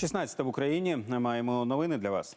16 в Україні. Маємо новини для вас.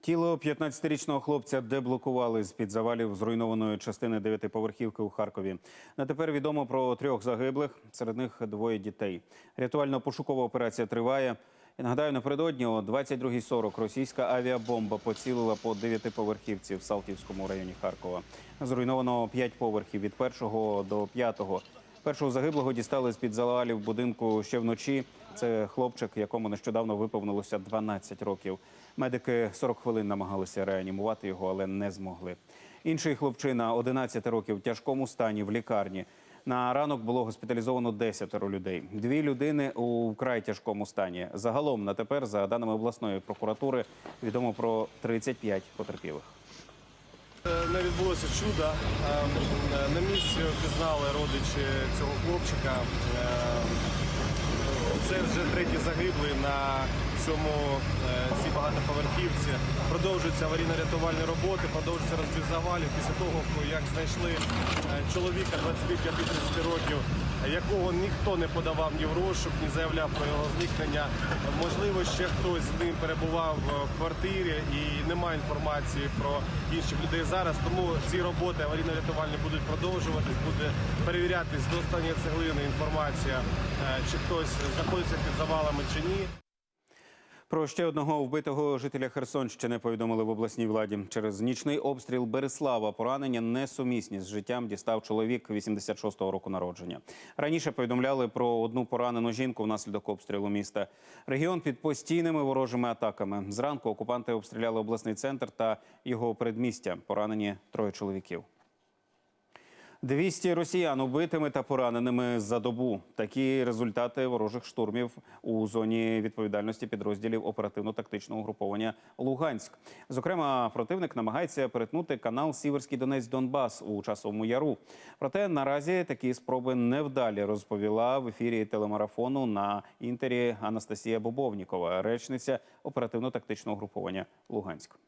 Тіло 15-річного хлопця деблокували з-під завалів зруйнованої частини дев'ятиповерхівки у Харкові. На тепер відомо про трьох загиблих, серед них двоє дітей. Рятувально-пошукова операція триває. І нагадаю, напередодні о 22.40 російська авіабомба поцілила по дев'ятиповерхівці в Салтівському районі Харкова. Зруйновано п'ять поверхів від першого до п'ятого. Першого загиблого дістали з-під завалів будинку ще вночі. Це хлопчик, якому нещодавно виповнилося 12 років. Медики 40 хвилин намагалися реанімувати його, але не змогли. Інший хлопчина 11 років в тяжкому стані в лікарні. На ранок було госпіталізовано 10 людей. Дві людини у вкрай тяжкому стані. Загалом на тепер, за даними обласної прокуратури, відомо про 35 потерпілих. Не відбулося чудо. Ем, На місці впізнали родичі цього хлопчика. Це вже третій загиблий на цьому ці цій багатоповерхівці. Продовжуються аварійно-рятувальні роботи, продовжуються розбір завалів після того, як знайшли е, чоловіка 25-30 років, якого ніхто не подавав ні в розшук, ні заявляв про його зникнення. Можливо, ще хтось з ним перебував в квартирі і немає інформації про інших людей зараз. Тому ці роботи аварійно-рятувальні будуть продовжуватись, буде перевірятись до останньої цеглини інформація, е, чи хтось знаходиться під завалами чи ні. Про ще одного вбитого жителя Херсонщини повідомили в обласній владі. Через нічний обстріл Береслава поранення несумісні з життям дістав чоловік 86-го року народження. Раніше повідомляли про одну поранену жінку внаслідок обстрілу міста. Регіон під постійними ворожими атаками. Зранку окупанти обстріляли обласний центр та його передмістя. Поранені троє чоловіків. 200 росіян убитими та пораненими за добу. Такі результати ворожих штурмів у зоні відповідальності підрозділів оперативно-тактичного угруповання Луганськ. Зокрема, противник намагається перетнути канал Сіверський Донець Донбас у часовому яру. Проте наразі такі спроби невдалі розповіла в ефірі телемарафону на інтері Анастасія Бобовнікова, речниця оперативно-тактичного угруповання Луганськ.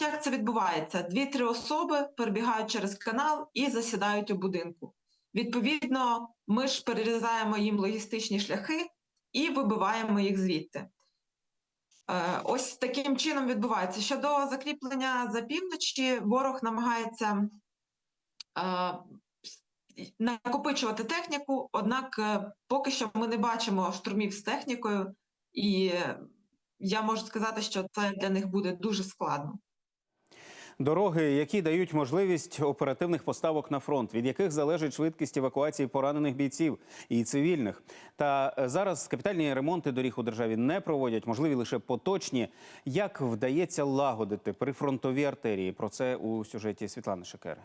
Як це відбувається? Дві-три особи перебігають через канал і засідають у будинку. Відповідно, ми ж перерізаємо їм логістичні шляхи і вибиваємо їх звідти. Е, Ось таким чином відбувається. Щодо закріплення за півночі, ворог намагається е, накопичувати техніку, однак е, поки що ми не бачимо штурмів з технікою, і я можу сказати, що це для них буде дуже складно. Дороги, які дають можливість оперативних поставок на фронт, від яких залежить швидкість евакуації поранених бійців і цивільних. Та е, зараз капітальні ремонти доріг у державі не проводять, можливі лише поточні. Як вдається лагодити прифронтові артерії? Про це у сюжеті Світлани Шекери.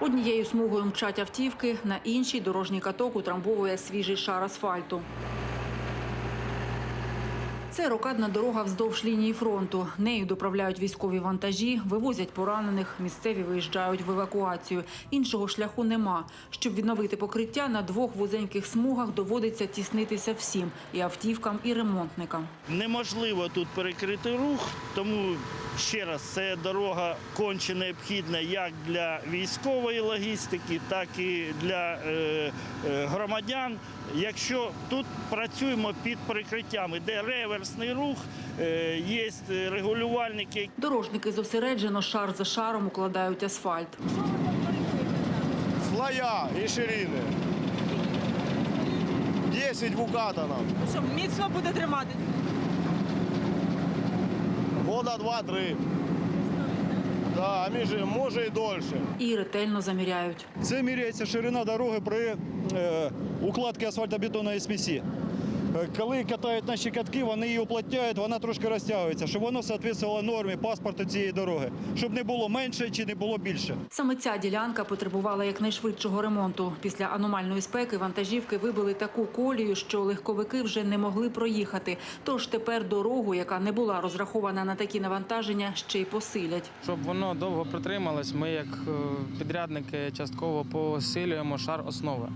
Однією смугою мчать автівки, на іншій дорожній каток утрамбовує свіжий шар асфальту. Це рокадна дорога вздовж лінії фронту. Нею доправляють військові вантажі, вивозять поранених, місцеві виїжджають в евакуацію. Іншого шляху нема. Щоб відновити покриття, на двох вузеньких смугах доводиться тіснитися всім – і автівкам, і ремонтникам. Неможливо тут перекрити рух, тому ще раз це дорога конче необхідна як для військової логістики, так і для е, е, громадян. Якщо тут працюємо під перекриттями, де реверсний рух, е, є регулювальники, Дорожники зосереджено шар за шаром укладають асфальт. слоя і ширини. 10 в укатанном. Що міцно буде триматися? Года 2-3. Да, а між, може і дольше. І ретельно заміряють. Це міряється ширина дороги при е, укладці асфальтобетонної смісі. Е, Коли катають наші катки, вони її уплотняють, вона трошки розтягується, щоб воно відповідало нормі паспорту цієї дороги, щоб не було менше чи не було більше. Саме ця ділянка потребувала якнайшвидшого ремонту. Після аномальної спеки вантажівки вибили таку колію, що легковики вже не могли проїхати. Тож тепер дорогу, яка не була розрахована на такі навантаження, ще й посилять. Щоб воно довго протрималось, ми як е, підрядники частково посилюємо шар основи,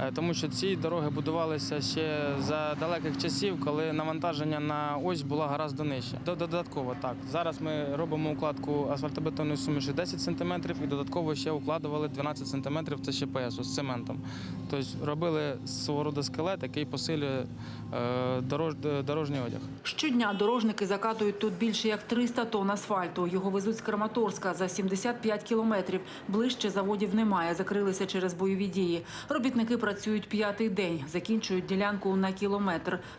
Е, тому що ці дороги будувалися ще задовго далеких часів, коли навантаження на ось було гораздо нижче. До- Додатково так. Зараз ми робимо укладку асфальтобетонної суміші 10 см і додатково ще укладували 12 см це ще ПСу з цементом. Тобто робили свого роду скелет, який посилює е, дорож, дорожній одяг. Щодня дорожники закатують тут більше як 300 тонн асфальту. Його везуть з Краматорська за 75 кілометрів. Ближче заводів немає, закрилися через бойові дії. Робітники працюють п'ятий день, закінчують ділянку на кілометр.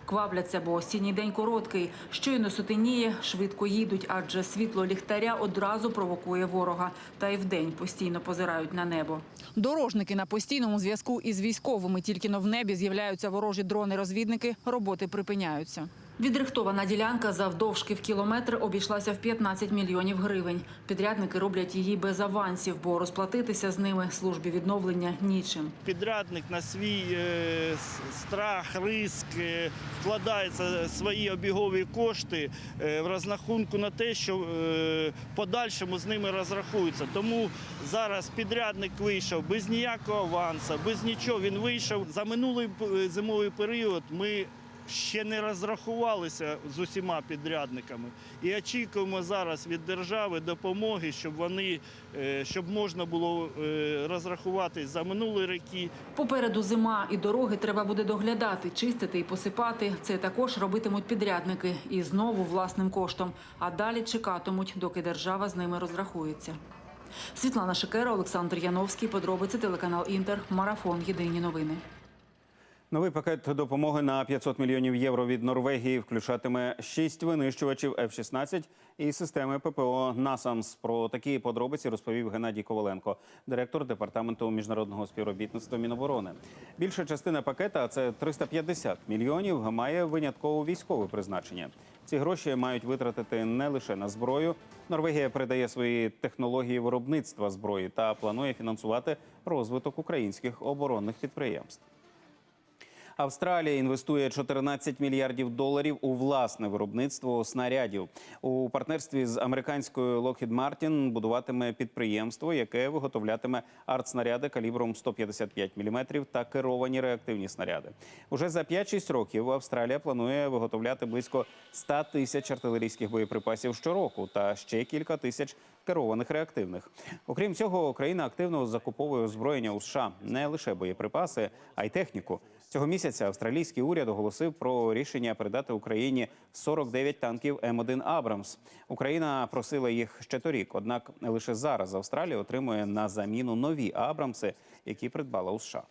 Квапляться, бо осінній день короткий. Щойно сутеніє, швидко їдуть, адже світло ліхтаря одразу провокує ворога. Та й вдень постійно позирають на небо. Дорожники на постійному зв'язку із військовими. Тільки но в небі з'являються ворожі дрони-розвідники. Роботи припиняються. Відрихтована ділянка завдовжки в кілометр обійшлася в 15 мільйонів гривень. Підрядники роблять її без авансів, бо розплатитися з ними службі відновлення нічим. Підрядник на свій е, страх, риск е, вкладається свої обігові кошти е, в розрахунку на те, що в подальшому з ними розрахуються. Тому зараз підрядник вийшов без ніякого авансу, без нічого. Він вийшов за минулий зимовий період. Ми ще не розрахувалися з усіма підрядниками і очікуємо зараз від держави допомоги, щоб вони е, щоб можна було е, розрахуватись за минулі роки. Попереду зима і дороги треба буде доглядати, чистити і посипати. Це також робитимуть підрядники і знову власним коштом. А далі чекатимуть, доки держава з ними розрахується. Світлана Шикера, Олександр Яновський. Подробиці телеканал Інтер. Марафон. Єдині новини. Новий пакет допомоги на 500 мільйонів євро від Норвегії включатиме шість винищувачів F-16 і системи ППО «Насамс». Про такі подробиці розповів Геннадій Коваленко, директор департаменту міжнародного співробітництва Міноборони. Більша частина пакета, це 350 мільйонів, має винятково військове призначення. Ці гроші мають витратити не лише на зброю. Норвегія передає свої технології виробництва зброї та планує фінансувати розвиток українських оборонних підприємств. Австралія інвестує 14 мільярдів доларів у власне виробництво снарядів. У партнерстві з американською Lockheed Martin будуватиме підприємство, яке виготовлятиме артснаряди калібром 155 мм та керовані реактивні снаряди. Уже за 5-6 років Австралія планує виготовляти близько 100 тисяч артилерійських боєприпасів щороку та ще кілька тисяч керованих реактивних. Окрім цього, країна активно закуповує озброєння у США не лише боєприпаси, а й техніку. Цього місяця австралійський уряд оголосив про рішення передати Україні 49 танків М1 Абрамс. Україна просила їх ще торік. Однак лише зараз Австралія отримує на заміну нові Абрамси, які придбала у США.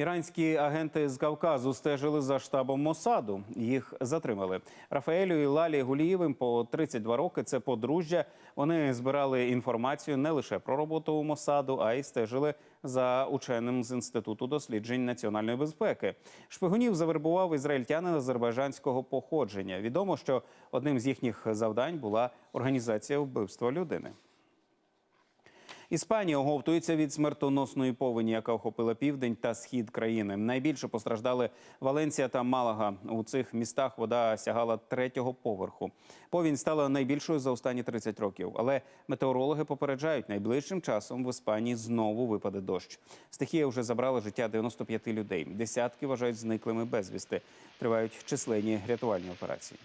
Іранські агенти з Кавказу стежили за штабом Мосаду. Їх затримали. Рафаелю і Лалі Гулієвим по 32 роки. Це подружжя. Вони збирали інформацію не лише про роботу у Мосаду, а й стежили за ученим з інституту досліджень національної безпеки. Шпигунів завербував ізраїльтянин азербайджанського походження. Відомо, що одним з їхніх завдань була організація вбивства людини. Іспанія оговтується від смертоносної повені, яка охопила південь та схід країни. Найбільше постраждали Валенція та Малага. У цих містах вода сягала третього поверху. Повінь стала найбільшою за останні 30 років. Але метеорологи попереджають, найближчим часом в Іспанії знову випаде дощ. Стихія вже забрала життя 95 людей. Десятки вважають зниклими безвісти. Тривають численні рятувальні операції.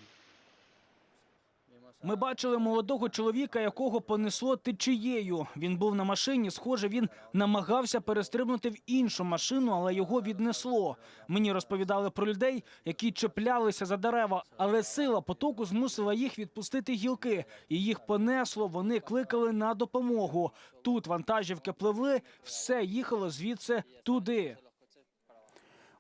Ми бачили молодого чоловіка, якого понесло течією. Він був на машині. Схоже, він намагався перестрибнути в іншу машину, але його віднесло. Мені розповідали про людей, які чіплялися за дерева, але сила потоку змусила їх відпустити гілки. І їх понесло. Вони кликали на допомогу. Тут вантажівки пливли, все їхало звідси туди.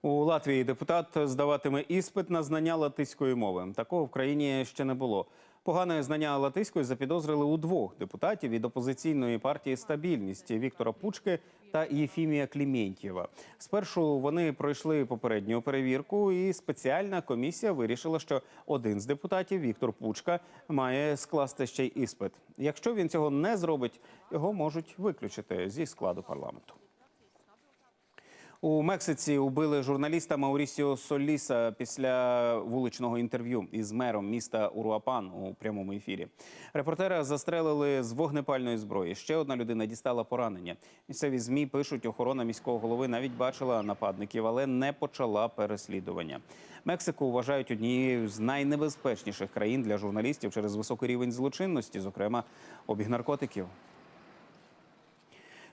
У Латвії депутат здаватиме іспит на знання латиської мови. Такого в країні ще не було. Погане знання латиської запідозрили у двох депутатів від опозиційної партії Стабільність Віктора Пучки та Єфімія Клімєнтєва. Спершу вони пройшли попередню перевірку, і спеціальна комісія вирішила, що один з депутатів Віктор Пучка має скласти ще й іспит. Якщо він цього не зробить, його можуть виключити зі складу парламенту. У Мексиці убили журналіста Маурісіо Соліса після вуличного інтерв'ю із мером міста Уруапан у прямому ефірі. Репортера застрелили з вогнепальної зброї. Ще одна людина дістала поранення. Місцеві змі пишуть, охорона міського голови навіть бачила нападників, але не почала переслідування. Мексику вважають однією з найнебезпечніших країн для журналістів через високий рівень злочинності, зокрема обіг наркотиків.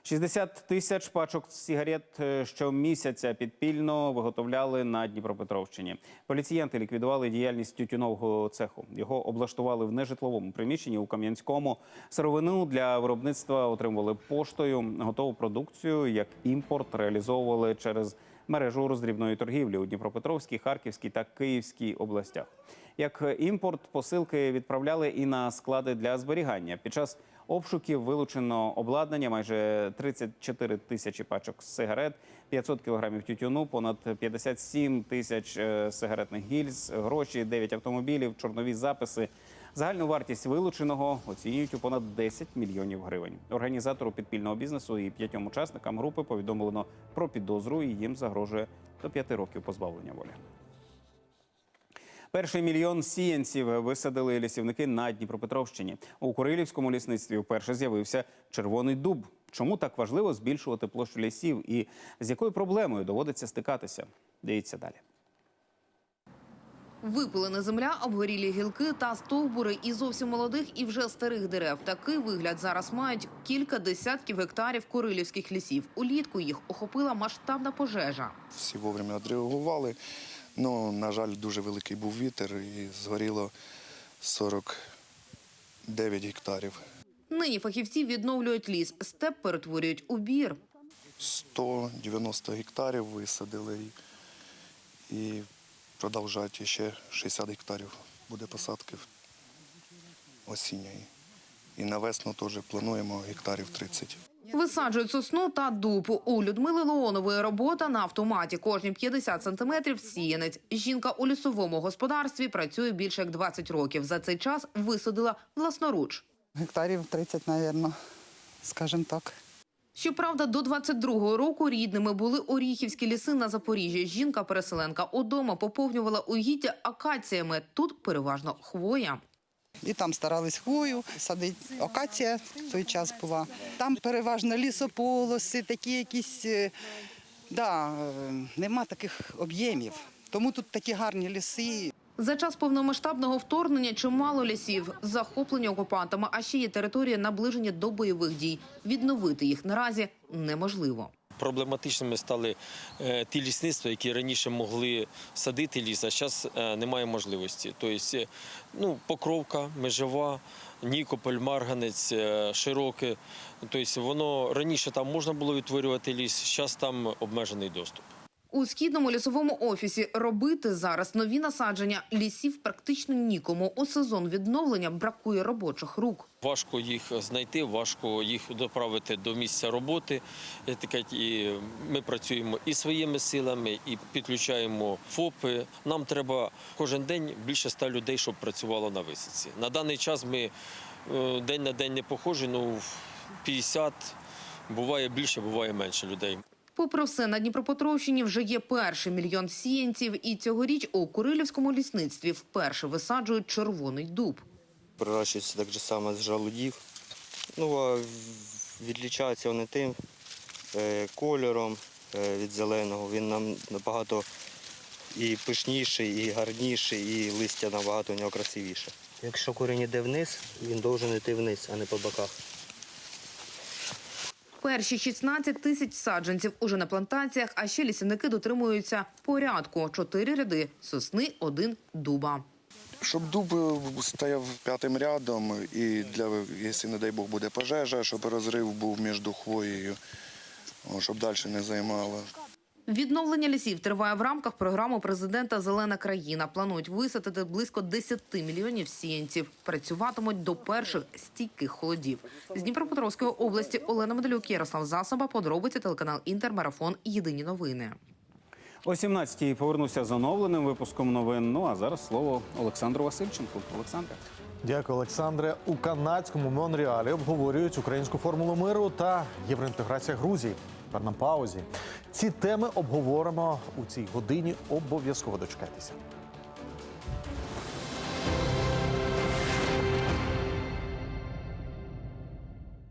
60 тисяч пачок сигарет е, щомісяця підпільно виготовляли на Дніпропетровщині. Поліціянти ліквідували діяльність тютюнового цеху. Його облаштували в нежитловому приміщенні у Кам'янському. Сировину для виробництва отримували поштою. Готову продукцію як імпорт реалізовували через мережу роздрібної торгівлі у Дніпропетровській, Харківській та Київській областях. Як імпорт посилки відправляли і на склади для зберігання. Під час обшуків вилучено обладнання, майже 34 тисячі пачок сигарет, 500 кілограмів тютюну, понад 57 тисяч е, сигаретних гільз, гроші, 9 автомобілів, чорнові записи. Загальну вартість вилученого оцінюють у понад 10 мільйонів гривень. Організатору підпільного бізнесу і п'ятьом учасникам групи повідомлено про підозру і їм загрожує до 5 років позбавлення волі. Перший мільйон сіянців висадили лісівники на Дніпропетровщині. У Курилівському лісництві вперше з'явився червоний дуб. Чому так важливо збільшувати площу лісів і з якою проблемою доводиться стикатися? Дивіться далі. Випилена земля, обгорілі гілки та стовбури і зовсім молодих і вже старих дерев. Такий вигляд зараз мають кілька десятків гектарів курилівських лісів. Улітку їх охопила масштабна пожежа. всі вовремя відреагували. Ну, на жаль, дуже великий був вітер і згоріло 49 гектарів. Нині фахівці відновлюють ліс. Степ перетворюють у бір. 190 гектарів висадили і, продовжать ще 60 гектарів буде посадки осінньої. І на весну теж плануємо гектарів 30. Висаджують сосну та дуб. У Людмили Леонової робота на автоматі. Кожні 50 сантиметрів сіянець. Жінка у лісовому господарстві працює більше як 20 років. За цей час висадила власноруч. Гектарів 30, мабуть, скажімо так. Щоправда, до 22-го року рідними були Оріхівські ліси на Запоріжжі. Жінка-переселенка удома поповнювала угіддя акаціями. Тут переважно хвоя. І там старались хвою, садить акація в той час була. Там переважно лісополоси, такі якісь, е, да, е, нема таких об'ємів. Тому тут такі гарні ліси. За час повномасштабного вторгнення чимало лісів захоплені окупантами, а ще є території наближені до бойових дій. Відновити їх наразі неможливо. Проблематичними стали е, ті лісництва, які раніше могли садити ліс, а зараз е, немає можливості. Тобто, е, ну, Покровка, Межева, Нікополь, Марганець, Широке. Тобто, воно раніше там можна було відтворювати ліс, зараз там обмежений доступ. У східному лісовому офісі робити зараз нові насадження лісів практично нікому. У сезон відновлення бракує робочих рук. Важко їх знайти, важко їх доправити до місця роботи. Е, І ми працюємо і своїми силами, і підключаємо ФОПи. Нам треба кожен день більше ста людей, щоб працювало на висадці. На даний час ми е, день на день не похожі, ну 50, буває більше, буває менше людей. Попри все, на Дніпропетровщині вже є перший мільйон сіянців, і цьогоріч у Курилівському лісництві вперше висаджують червоний дуб. Прирощуються так же само з жалудів. Ну, а відлічаються вони тим е, кольором е, від зеленого. Він нам набагато і пишніший, і гарніший, і листя набагато у нього красивіше. Якщо корінь йде вниз, він повинен йти вниз, а не по боках. Перші 16 тисяч саджанців уже на плантаціях, а ще лісівники дотримуються порядку. Чотири ряди сосни, один дуба. Щоб дуб е, стояв п'ятим рядом, і для, якщо, не дай Бог, буде пожежа, щоб розрив був між хвоєю, щоб далі не займало. Відновлення лісів триває в рамках програми президента Зелена країна. Планують висадити близько 10 мільйонів сіянців. Працюватимуть до перших стійких холодів. З Дніпропетровської області Олена Медалюк, Ярослав Засоба. Подробиці телеканал Інтермарафон. Єдині новини. О 17-й повернуся з оновленим випуском новин. Ну а зараз слово Олександру Васильченку. Олександре. Дякую, Олександре. У канадському Монреалі обговорюють українську формулу миру та євроінтеграція Грузії. Тепер на паузі. Ці теми обговоримо у цій годині. Обов'язково дочекайтеся.